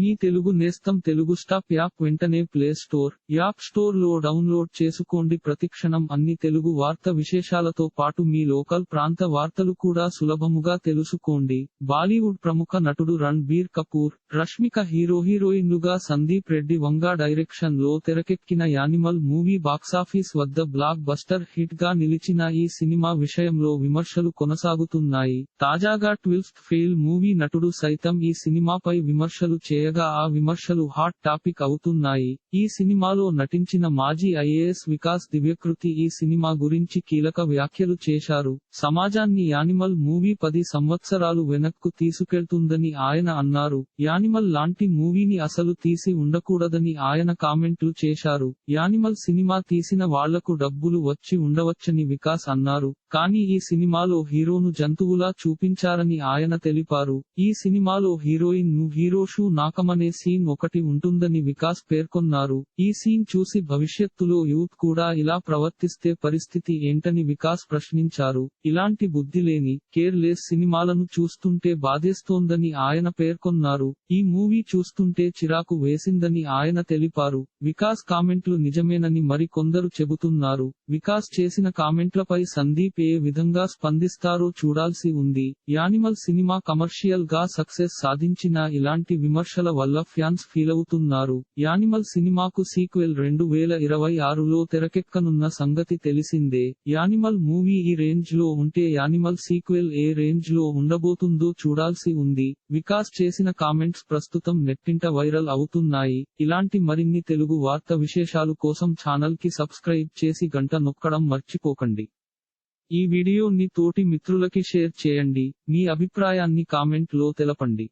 మీ తెలుగు నేస్తం Telugu stop app వెంటనే play store app స్టోర్లో డౌన్లోడ్ చేసుకోండి. ప్రతిక్షణం అన్ని తెలుగు వార్త విశేషాలతో పాటు మీ లోకల్ ప్రాంత వార్తలు కూడా సులభముగా తెలుసుకోండి. బాలీవుడ్ ప్రముఖ నటుడు రణ్బీర్ కపూర్ రష్మిక హీరో హీరోయిన్లుగా సందీప్ రెడ్డి వంగా డైరెక్షన్లో తెరకెక్కిన యానిమల్ మూవీ బాక్సాఫీస్ వద్ద బ్లాక్ బస్టర్ హిట్గా నిలిచిన ఈ సినిమా విషయంలో విమర్శలు కొనసాగుతున్నాయి. తాజాగా ట్విల్ఫ్త్ ఫెయిల్ మూవీ నటుడు సైతం ఈ సినిమాపై విమర్శలు చేయగా ఆ విమర్శలు హాట్ టాపిక్ అవుతున్నాయి. ఈ సినిమాలో నటించిన మాజీ ఐఏఎస్ వికాస్ దివ్యకృతి ఈ సినిమా గురించి కీలక వ్యాఖ్యలు చేశారు. సమాజాన్ని యానిమల్ మూవీ పది సంవత్సరాలు వెనక్కు తీసుకెళ్తుందని ఆయన అన్నారు. యానిమల్ లాంటి మూవీని అసలు తీసి ఉండకూడదని ఆయన కామెంట్లు చేశారు. యానిమల్ సినిమా తీసిన వాళ్ళకు డబ్బులు వచ్చి ఉండవచ్చని వికాస్ అన్నారు. కానీ ఈ సినిమాలో హీరోను జంతువులా చూపించారని ఆయన తెలిపారు. ఈ సినిమాలో హీరోయిన్ను హీరో షూ రకమనే సీన్ ఒకటి ఉంటుందని వికాస్ పేర్కొన్నారు. ఈ సీన్ చూసి భవిష్యత్తులో యూత్ కూడా ఇలా ప్రవర్తిస్తే పరిస్థితి ఏంటని వికాస్ ప్రశ్నించారు. ఇలాంటి బుద్ధి లేని కేర్ లెస్ సినిమాలను చూస్తుంటే బాధేస్తోందని ఆయన పేర్కొన్నారు. ఈ మూవీ చూస్తుంటే చిరాకు వేసిందని ఆయన తెలిపారు. వికాస్ కామెంట్లు నిజమేనని మరి కొందరు చెబుతున్నారు. వికాస్ చేసిన కామెంట్లపై సందీప్ ఏ విధంగా స్పందిస్తారో చూడాల్సి ఉంది. యానిమల్ సినిమా కమర్షియల్గా సక్సెస్ సాధించిన ఇలాంటి విమర్శ విమర్శల వల్ల ఫ్యాన్స్ ఫీలవుతున్నారు. యానిమల్ సినిమాకు సీక్వెల్ రెండు వేల ఇరవై ఆరులో తెరకెక్కనున్న సంగతి తెలిసిందే. యానిమల్ మూవీ ఈ రేంజ్లో ఉంటే యానిమల్ సీక్వెల్ ఏ రేంజ్లో ఉండబోతుందో చూడాల్సి ఉంది. వికాస్ చేసిన కామెంట్స్ ప్రస్తుతం నెట్టింట వైరల్ అవుతున్నాయి. ఇలాంటి మరిన్ని తెలుగు వార్త విశేషాలు కోసం ఛానల్కి సబ్స్క్రైబ్ చేసి గంట నొక్కడం మర్చిపోకండి. ఈ వీడియోని తోటి మిత్రులకి షేర్ చేయండి. మీ అభిప్రాయాన్ని కామెంట్లో తెలపండి.